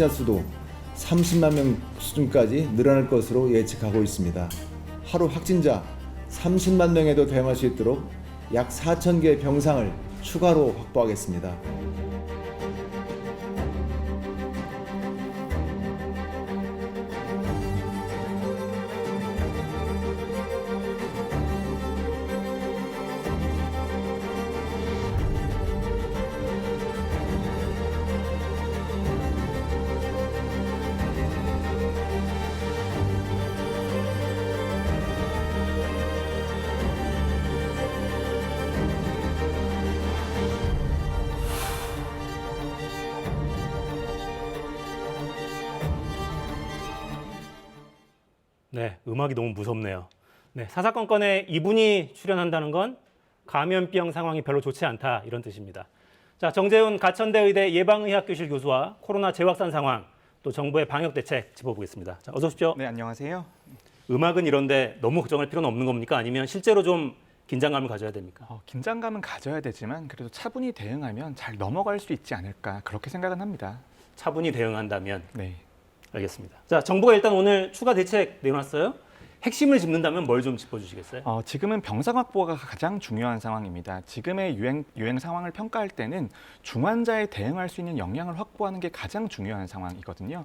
확진자 수도 30만 명 수준까지 늘어날 것으로 예측하고 있습니다. 하루 확진자 30만 명에도 대응할 수 있도록 약 4천 개의 병상을 추가로 확보하겠습니다. 네, 음악이 너무 무섭네요. 네, 사사건건에 이분이 출연한다는 건 감염병 상황이 별로 좋지 않다 이런 뜻입니다. 자, 정재훈 가천대 의대 예방의학교실 교수와 코로나 재확산 상황 또 정부의 방역 대책 짚어보겠습니다. 자, 어서 오십시오. 네, 안녕하세요. 음악은 이런데 너무 걱정할 필요는 없는 겁니까? 아니면 실제로 좀 긴장감을 가져야 됩니까? 어, 긴장감은 가져야 되지만 그래도 차분히 대응하면 잘 넘어갈 수 있지 않을까 그렇게 생각은 합니다. 차분히 대응한다면 네. 알겠습니다. 자, 정부가 일단 오늘 추가 대책 내놨어요. 핵심을 짚는다면 뭘 좀 짚어주시겠어요? 어, 지금은 병상 확보가 가장 중요한 상황입니다. 지금의 유행, 유행 상황을 평가할 때는 중환자에 대응할 수 있는 역량을 확보하는 게 가장 중요한 상황이거든요.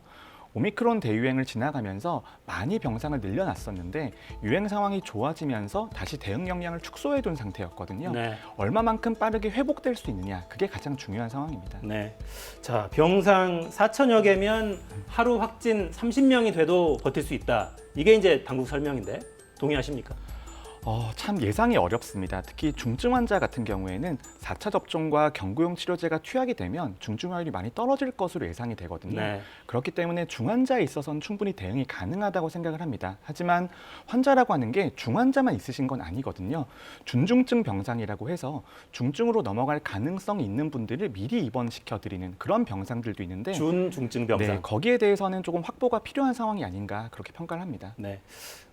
오미크론 대유행을 지나가면서 많이 병상을 늘려놨었는데 유행 상황이 좋아지면서 다시 대응 역량을 축소해 둔 상태였거든요. 네. 얼마만큼 빠르게 회복될 수 있느냐 그게 가장 중요한 상황입니다. 네. 자, 병상 4천여 개면 하루 확진 30명이 돼도 버틸 수 있다. 이게 이제 당국 설명인데 동의하십니까? 어, 참 예상이 어렵습니다. 특히 중증 환자 같은 경우에는 4차 접종과 경구용 치료제가 투약이 되면 중증화율이 많이 떨어질 것으로 예상이 되거든요. 네. 그렇기 때문에 중환자에 있어서는 충분히 대응이 가능하다고 생각을 합니다. 하지만 환자라고 하는 게 중환자만 있으신 건 아니거든요. 준중증 병상이라고 해서 중증으로 넘어갈 가능성이 있는 분들을 미리 입원시켜 드리는 그런 병상들도 있는데 준중증 병상. 네, 거기에 대해서는 조금 확보가 필요한 상황이 아닌가 그렇게 평가를 합니다. 네.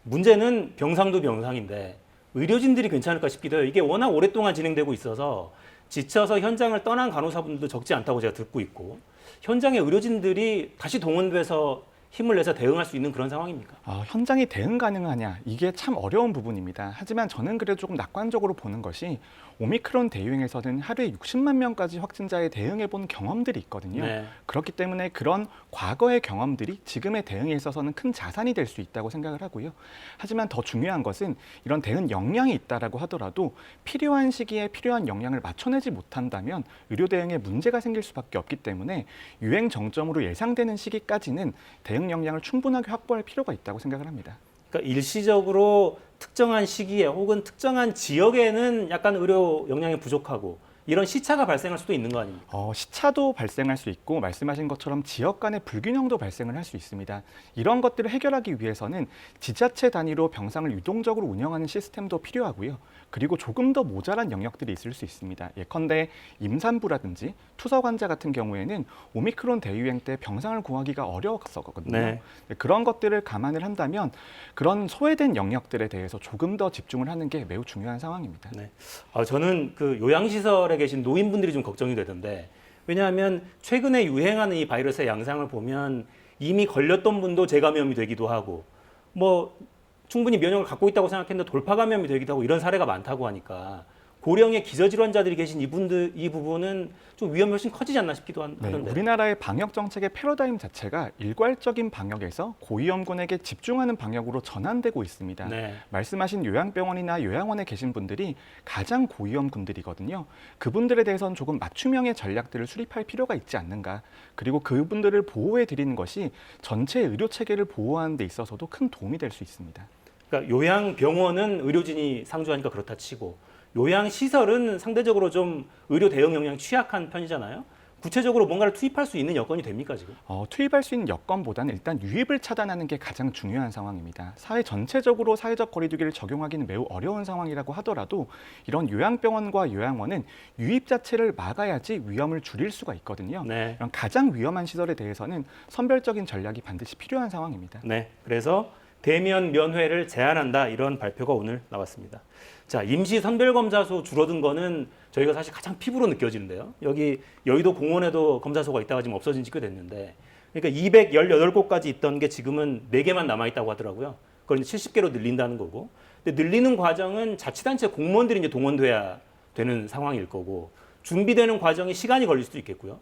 문제는 병상도 병상인데 의료진들이 괜찮을까 싶기도 해요. 이게 워낙 오랫동안 진행되고 있어서 지쳐서 현장을 떠난 간호사분들도 적지 않다고 제가 듣고 있고 현장의 의료진들이 다시 동원돼서 힘을 내서 대응할 수 있는 그런 상황입니까? 어, 현장이 대응 가능하냐 이게 참 어려운 부분입니다. 하지만 저는 그래도 조금 낙관적으로 보는 것이 오미크론 대유행에서는 하루에 60만 명까지 확진자에 대응해 본 경험들이 있거든요. 네. 그렇기 때문에 그런 과거의 경험들이 지금의 대응에 있어서는 큰 자산이 될 수 있다고 생각을 하고요. 하지만 더 중요한 것은 이런 대응 역량이 있다라고 하더라도 필요한 시기에 필요한 역량을 맞춰내지 못한다면 의료 대응에 문제가 생길 수밖에 없기 때문에 유행 정점으로 예상되는 시기까지는 대응 역량을 충분하게 확보할 필요가 있다고 생각을 합니다. 그러니까 일시적으로 특정한 시기에 혹은 특정한 지역에는 약간 의료 역량이 부족하고 이런 시차가 발생할 수도 있는 거 아닙니까? 어, 시차도 발생할 수 있고 말씀하신 것처럼 지역 간의 불균형도 발생을 할 수 있습니다. 이런 것들을 해결하기 위해서는 지자체 단위로 병상을 유동적으로 운영하는 시스템도 필요하고요. 그리고 조금 더 모자란 영역들이 있을 수 있습니다. 예컨대 임산부라든지 투석 환자 같은 경우에는 오미크론 대유행 때 병상을 구하기가 어려웠었거든요. 네. 네, 그런 것들을 감안을 한다면 그런 소외된 영역들에 대해서 조금 더 집중을 하는 게 매우 중요한 상황입니다. 네. 아, 저는 그 요양시설에 계신 노인분들이 좀 걱정이 되던데 왜냐하면 최근에 유행하는 이 바이러스의 양상을 보면 이미 걸렸던 분도 재감염이 되기도 하고 뭐 충분히 면역을 갖고 있다고 생각했는데 돌파 감염이 되기도 하고 이런 사례가 많다고 하니까 고령의 기저질환자들이 계신 이분들 이 부분은 좀 위험이 훨씬 커지지 않나 싶기도 한- 네, 하던데. 우리나라의 방역 정책의 패러다임 자체가 일괄적인 방역에서 고위험군에게 집중하는 방역으로 전환되고 있습니다. 네. 말씀하신 요양병원이나 요양원에 계신 분들이 가장 고위험군들이거든요. 그분들에 대해서는 조금 맞춤형의 전략들을 수립할 필요가 있지 않는가. 그리고 그분들을 보호해 드리는 것이 전체 의료 체계를 보호하는 데 있어서도 큰 도움이 될 수 있습니다. 그러니까 요양병원은 의료진이 상주하니까 그렇다 치고 요양시설은 상대적으로 좀 의료 대응 역량이 취약한 편이잖아요. 구체적으로 뭔가를 투입할 수 있는 여건이 됩니까 지금? 어, 투입할 수 있는 여건보다는 일단 유입을 차단하는 게 가장 중요한 상황입니다. 사회 전체적으로 사회적 거리두기를 적용하기는 매우 어려운 상황이라고 하더라도 이런 요양병원과 요양원은 유입 자체를 막아야지 위험을 줄일 수가 있거든요. 네. 이런 가장 위험한 시설에 대해서는 선별적인 전략이 반드시 필요한 상황입니다. 네. 그래서 대면 면회를 제한한다 이런 발표가 오늘 나왔습니다. 자, 임시 선별 검사소 줄어든 거는 저희가 사실 가장 피부로 느껴지는데요. 여기 여의도 공원에도 검사소가 있다가 지금 없어진 지 꽤 됐는데 그러니까 218곳까지 있던 게 지금은 4개만 남아 있다고 하더라고요. 그걸 이제 70개로 늘린다는 거고. 근데 늘리는 과정은 자치단체 공무원들이 이제 동원돼야 되는 상황일 거고 준비되는 과정이 시간이 걸릴 수도 있겠고요.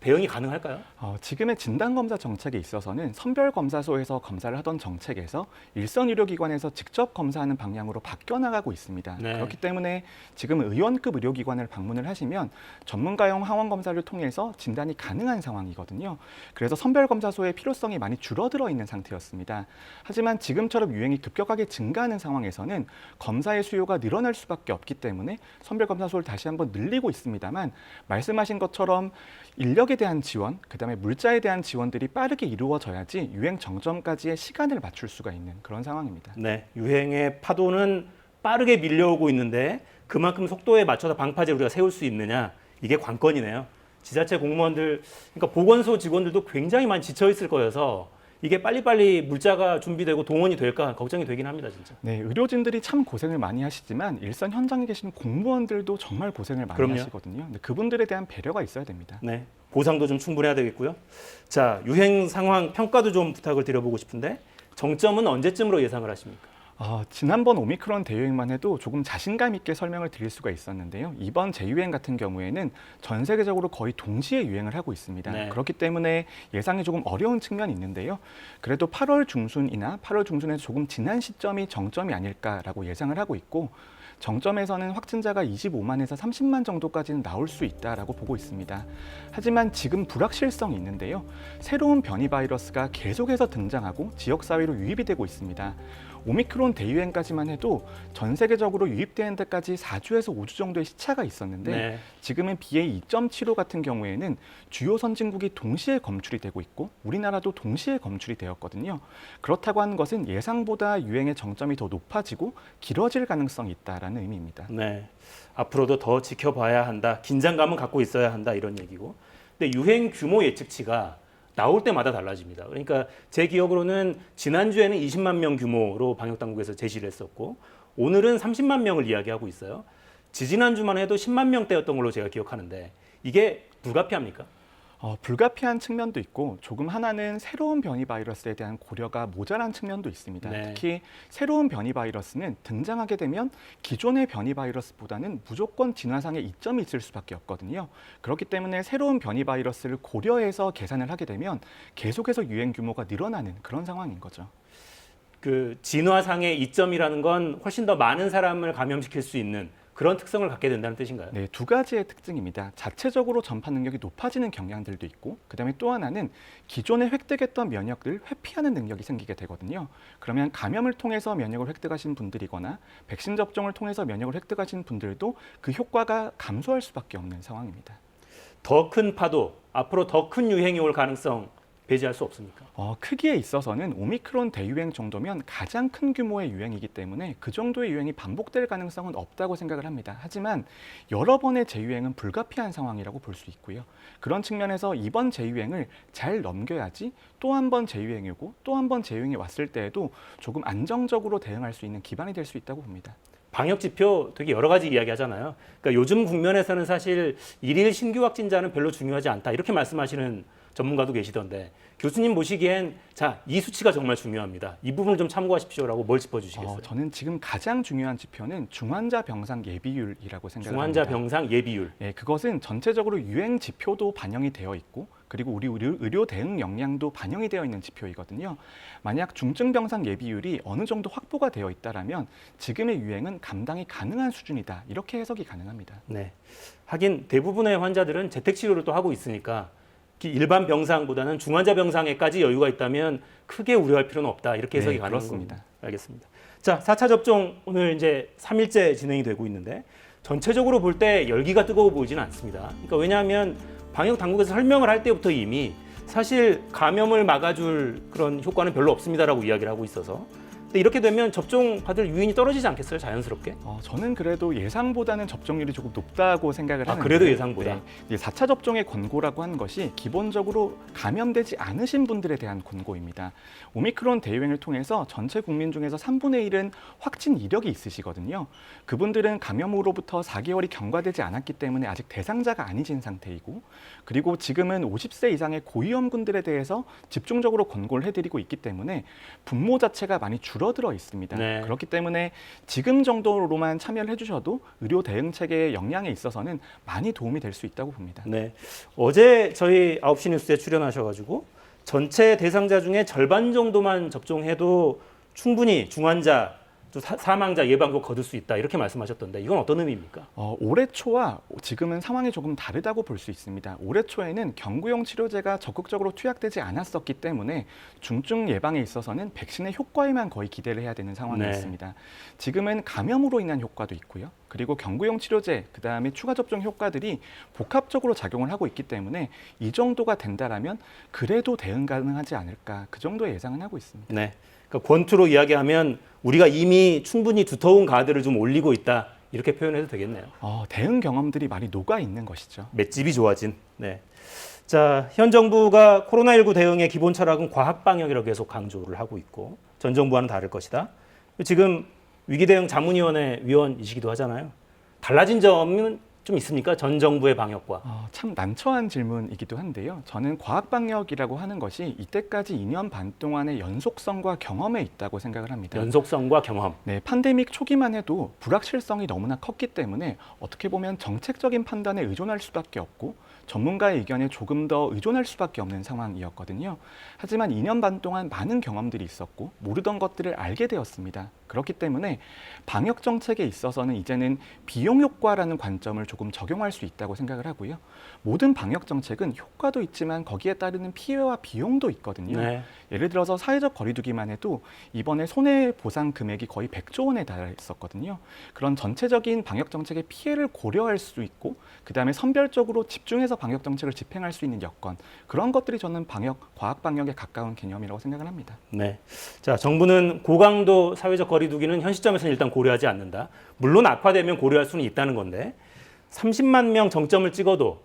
대응이 가능할까요? 어, 지금의 진단검사 정책에 있어서는 선별검사소에서 검사를 하던 정책에서 일선 의료기관에서 직접 검사하는 방향으로 바뀌어 나가고 있습니다. 네. 그렇기 때문에 지금 의원급 의료기관을 방문을 하시면 전문가용 항원 검사를 통해서 진단이 가능한 상황이거든요. 그래서 선별검사소의 필요성이 많이 줄어들어 있는 상태였습니다. 하지만 지금처럼 유행이 급격하게 증가하는 상황에서는 검사의 수요가 늘어날 수밖에 없기 때문에 선별검사소를 다시 한번 늘리고 있습니다만 말씀하신 것처럼 인력에 대한 지원, 그다음에 물자에 대한 지원들이 빠르게 이루어져야지 유행 정점까지의 시간을 맞출 수가 있는 그런 상황입니다. 네, 유행의 파도는 빠르게 밀려오고 있는데 그만큼 속도에 맞춰서 방파제 우리가 세울 수 있느냐 이게 관건이네요. 지자체 공무원들, 그러니까 보건소 직원들도 굉장히 많이 지쳐 있을 거여서 이게 빨리빨리 물자가 준비되고 동원이 될까 걱정이 되긴 합니다, 진짜. 네, 의료진들이 참 고생을 많이 하시지만 일선 현장에 계신 공무원들도 정말 고생을 많이 그럼요. 하시거든요. 근데 그분들에 대한 배려가 있어야 됩니다. 네, 보상도 좀 충분해야 되겠고요. 자, 유행 상황 평가도 좀 부탁을 드려보고 싶은데 정점은 언제쯤으로 예상을 하십니까? 아, 지난번 오미크론 대유행만 해도 조금 자신감 있게 설명을 드릴 수가 있었는데요. 이번 재유행 같은 경우에는 전 세계적으로 거의 동시에 유행을 하고 있습니다. 네. 그렇기 때문에 예상이 조금 어려운 측면이 있는데요. 그래도 8월 중순이나 8월 중순에서 조금 지난 시점이 정점이 아닐까라고 예상을 하고 있고 정점에서는 확진자가 25만에서 30만 정도까지는 나올 수 있다라고 보고 있습니다. 하지만 지금 불확실성이 있는데요. 새로운 변이 바이러스가 계속해서 등장하고 지역 사회로 유입이 되고 있습니다. 오미크론 대유행까지만 해도 전 세계적으로 유입되는 데까지 4주에서 5주 정도의 시차가 있었는데 네. 지금은 BA 2.75 같은 경우에는 주요 선진국이 동시에 검출이 되고 있고 우리나라도 동시에 검출이 되었거든요. 그렇다고 하는 것은 예상보다 유행의 정점이 더 높아지고 길어질 가능성이 있다라는 의미입니다. 네. 앞으로도 더 지켜봐야 한다. 긴장감은 갖고 있어야 한다. 이런 얘기고. 근데 유행 규모 예측치가 나올 때마다 달라집니다. 그러니까 제 기억으로는 지난주에는 20만 명 규모로 방역 당국에서 제시를 했었고 오늘은 30만 명을 이야기하고 있어요. 지지난주만 해도 10만 명대였던 걸로 제가 기억하는데 이게 불가피합니까? 어, 불가피한 측면도 있고 조금 하나는 새로운 변이 바이러스에 대한 고려가 모자란 측면도 있습니다. 네. 특히 새로운 변이 바이러스는 등장하게 되면 기존의 변이 바이러스보다는 무조건 진화상의 이점이 있을 수밖에 없거든요. 그렇기 때문에 새로운 변이 바이러스를 고려해서 계산을 하게 되면 계속해서 유행 규모가 늘어나는 그런 상황인 거죠. 그 진화상의 이점이라는 건 훨씬 더 많은 사람을 감염시킬 수 있는 그런 특성을 갖게 된다는 뜻인가요? 네, 두 가지의 특징입니다. 자체적으로 전파 능력이 높아지는 경향들도 있고, 그 다음에 또 하나는 기존에 획득했던 면역을 회피하는 능력이 생기게 되거든요. 그러면 감염을 통해서 면역을 획득하신 분들이거나 백신 접종을 통해서 면역을 획득하신 분들도 그 효과가 감소할 수밖에 없는 상황입니다. 더 큰 파도, 앞으로 더 큰 유행이 올 가능성 배제할 수 없습니까? 어, 크기에 있어서는 오미크론 대유행 정도면 가장 큰 규모의 유행이기 때문에 그 정도의 유행이 반복될 가능성은 없다고 생각을 합니다. 하지만 여러 번의 재유행은 불가피한 상황이라고 볼 수 있고요. 그런 측면에서 이번 재유행을 잘 넘겨야지 또 한 번 재유행이 오고 또 한 번 재유행이 왔을 때에도 조금 안정적으로 대응할 수 있는 기반이 될 수 있다고 봅니다. 방역 지표 되게 여러 가지 이야기 하잖아요. 그러니까 요즘 국면에서는 사실 일일 신규 확진자는 별로 중요하지 않다. 이렇게 말씀하시는 전문가도 계시던데 교수님 보시기엔 자, 이 수치가 정말 중요합니다. 이 부분을 좀 참고하십시오라고 뭘 짚어 주시겠어요? 어, 저는 지금 가장 중요한 지표는 중환자 병상 예비율이라고 생각합니다. 중환자 병상 예비율. 예, 그것은 전체적으로 유행 지표도 반영이 되어 있고 그리고 우리 의료, 의료 대응 역량도 반영이 되어 있는 지표이거든요. 만약 중증 병상 예비율이 어느 정도 확보가 되어 있다라면 지금의 유행은 감당이 가능한 수준이다. 이렇게 해석이 가능합니다. 네. 하긴 대부분의 환자들은 재택 치료를 또 하고 있으니까 일반 병상보다는 중환자 병상에까지 여유가 있다면 크게 우려할 필요는 없다. 이렇게 해석이 네. 겁니다. 알겠습니다. 자, 4차 접종 오늘 이제 3일째 진행이 되고 있는데 전체적으로 볼 때 열기가 뜨거워 보이지는 않습니다. 그러니까 왜냐하면 방역 당국에서 설명을 할 때부터 이미 사실 감염을 막아줄 그런 효과는 별로 없습니다라고 이야기를 하고 있어서 근데 이렇게 되면 접종 받을 유인이 떨어지지 않겠어요? 자연스럽게? 어, 저는 그래도 예상보다는 접종률이 조금 높다고 생각을 아, 하는데 그래도 예상보다? 네, 4차 접종의 권고라고 하는 것이 기본적으로 감염되지 않으신 분들에 대한 권고입니다. 오미크론 대유행을 통해서 전체 국민 중에서 3분의 1은 확진 이력이 있으시거든요. 그분들은 감염으로부터 4개월이 경과되지 않았기 때문에 아직 대상자가 아니신 상태이고 그리고 지금은 50세 이상의 고위험군들에 대해서 집중적으로 권고를 해드리고 있기 때문에 분모 자체가 많이 줄어 들어 있습니다. 네. 그렇기 때문에 지금 정도로만 참여를 해주셔도 의료 대응 체계의 역량에 있어서는 많이 도움이 될 수 있다고 봅니다. 네. 어제 저희 9시 뉴스에 출연하셔가지고 전체 대상자 중에 절반 정도만 접종해도 충분히 중환자, 또 사- 사망자 예방도 거둘 수 있다 이렇게 말씀하셨던데 이건 어떤 의미입니까? 어, 올해 초와 지금은 상황이 조금 다르다고 볼 수 있습니다. 올해 초에는 경구용 치료제가 적극적으로 투약되지 않았었기 때문에 중증 예방에 있어서는 백신의 효과에만 거의 기대를 해야 되는 상황이었습니다. 지금은 감염으로 인한 효과도 있고요. 그리고 경구용 치료제, 그 다음에 추가 접종 효과들이 복합적으로 작용을 하고 있기 때문에 이 정도가 된다라면 그래도 대응 가능하지 않을까 그 정도의 예상은 하고 있습니다. 네. 그러니까 권투로 이야기하면 우리가 이미 충분히 두터운 가드를 좀 올리고 있다 이렇게 표현해도 되겠네요. 어, 대응 경험들이 많이 녹아 있는 것이죠. 맷집이 좋아진. 네. 자, 현 정부가 코로나19 대응의 기본 철학은 과학 방역이라고 계속 강조를 하고 있고 전 정부와는 다를 것이다. 지금 위기 대응 자문위원회 위원이시기도 하잖아요. 달라진 점은 좀 있습니까? 전 정부의 방역과. 어, 참 난처한 질문이기도 한데요. 저는 과학 방역이라고 하는 것이 이때까지 2년 반 동안의 연속성과 경험에 있다고 생각을 합니다. 연속성과 경험. 네, 팬데믹 초기만 해도 불확실성이 너무나 컸기 때문에 어떻게 보면 정책적인 판단에 의존할 수밖에 없고 전문가의 의견에 조금 더 의존할 수밖에 없는 상황이었거든요. 하지만 2년 반 동안 많은 경험들이 있었고 모르던 것들을 알게 되었습니다. 그렇기 때문에 방역 정책에 있어서는 이제는 비용 효과라는 관점을 조금 적용할 수 있다고 생각을 하고요. 모든 방역 정책은 효과도 있지만 거기에 따르는 피해와 비용도 있거든요. 네. 예를 들어서 사회적 거리두기만 해도 이번에 손해 보상 금액이 거의 100조 원에 달했었거든요. 그런 전체적인 방역 정책의 피해를 고려할 수 있고 그다음에 선별적으로 집중해서 방역 정책을 집행할 수 있는 여건 그런 것들이 저는 방역 과학 방역에 가까운 개념이라고 생각을 합니다. 네. 자, 정부는 고강도 사회적 거리 두기는 현 시점에서는 일단 고려하지 않는다. 물론 악화되면 고려할 수는 있다는 건데 30만 명 정점을 찍어도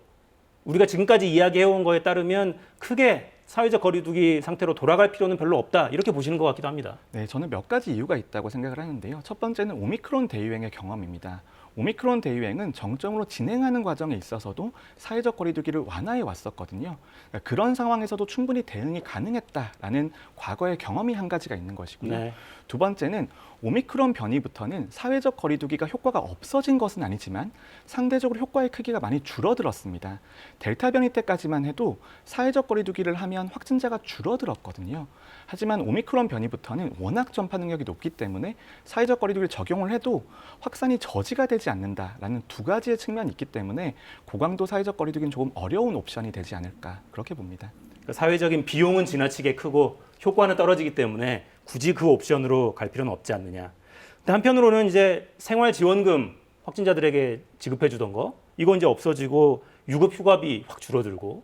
우리가 지금까지 이야기해온 거에 따르면 크게 사회적 거리두기 상태로 돌아갈 필요는 별로 없다. 이렇게 보시는 것 같기도 합니다. 네, 저는 몇 가지 이유가 있다고 생각을 하는데요. 첫 번째는 오미크론 대유행의 경험입니다. 오미크론 대유행은 정점으로 진행하는 과정에 있어서도 사회적 거리두기를 완화해 왔었거든요. 그러니까 그런 상황에서도 충분히 대응이 가능했다라는 과거의 경험이 한 가지가 있는 것이고요. 네. 두 번째는 오미크론 변이부터는 사회적 거리두기가 효과가 없어진 것은 아니지만 상대적으로 효과의 크기가 많이 줄어들었습니다. 델타 변이 때까지만 해도 사회적 거리두기를 하면 확진자가 줄어들었거든요. 하지만 오미크론 변이부터는 워낙 전파 능력이 높기 때문에 사회적 거리두기를 적용을 해도 확산이 저지가 되지 않는다라는 두 가지의 측면이 있기 때문에 고강도 사회적 거리두기는 조금 어려운 옵션이 되지 않을까 그렇게 봅니다. 그 사회적인 비용은 지나치게 크고 효과는 떨어지기 때문에 굳이 그 옵션으로 갈 필요는 없지 않느냐. 근데 한편으로는 이제 생활 지원금 확진자들에게 지급해 주던 거 이거 이제 없어지고 유급 휴가비 확 줄어들고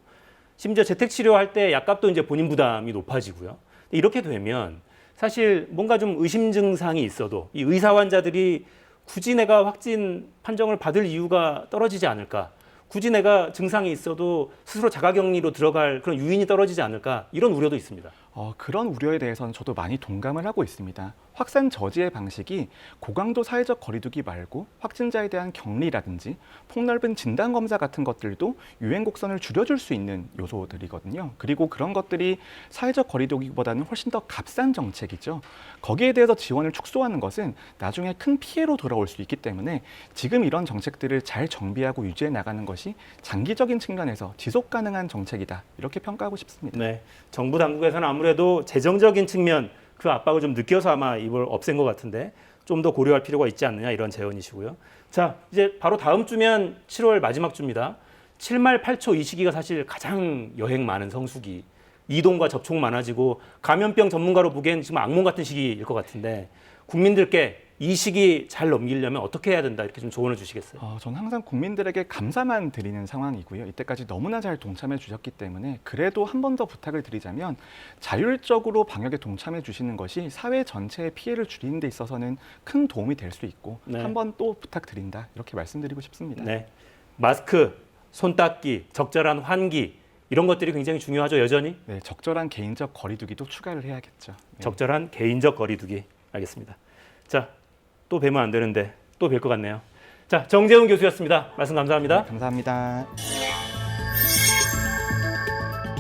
심지어 재택 치료할 때 약값도 이제 본인 부담이 높아지고요. 이렇게 되면 사실 뭔가 좀 의심 증상이 있어도 이 의사 환자들이 굳이 내가 확진 판정을 받을 이유가 떨어지지 않을까? 굳이 내가 증상이 있어도 스스로 자가격리로 들어갈 그런 유인이 떨어지지 않을까? 이런 우려도 있습니다. 어, 그런 우려에 대해서는 저도 많이 동감을 하고 있습니다. 확산 저지의 방식이 고강도 사회적 거리두기 말고 확진자에 대한 격리라든지 폭넓은 진단 검사 같은 것들도 유행 곡선을 줄여줄 수 있는 요소들이거든요. 그리고 그런 것들이 사회적 거리두기보다는 훨씬 더 값싼 정책이죠. 거기에 대해서 지원을 축소하는 것은 나중에 큰 피해로 돌아올 수 있기 때문에 지금 이런 정책들을 잘 정비하고 유지해 나가는 것이 장기적인 측면에서 지속 가능한 정책이다 이렇게 평가하고 싶습니다. 네. 정부 당국에서는 아무래도 재정적인 측면 그 압박을 좀 느껴서 아마 이걸 없앤 것 같은데 좀 더 고려할 필요가 있지 않느냐 이런 제언이시고요. 자, 이제 바로 다음 주면 7월 마지막 주입니다. 7말 8초 이 시기가 사실 가장 여행 많은 성수기. 이동과 접촉 많아지고 감염병 전문가로 보기엔 지금 악몽 같은 시기일 것 같은데 국민들께 이 시기 잘 넘기려면 어떻게 해야 된다 이렇게 좀 조언을 주시겠어요? 어, 저는 항상 국민들에게 감사만 드리는 상황이고요. 이때까지 너무나 잘 동참해 주셨기 때문에 그래도 한 번 더 부탁을 드리자면 자율적으로 방역에 동참해 주시는 것이 사회 전체의 피해를 줄이는 데 있어서는 큰 도움이 될 수 있고 네. 한번 또 부탁드린다 이렇게 말씀드리고 싶습니다. 네. 마스크, 손 닦기, 적절한 환기 이런 것들이 굉장히 중요하죠. 여전히 네, 적절한 개인적 거리두기도 추가를 해야겠죠. 네. 적절한 개인적 거리두기 알겠습니다. 자, 또 뵈면 안 되는데 또 뵐 것 같네요. 자, 정재훈 교수였습니다. 말씀 감사합니다. 감사합니다.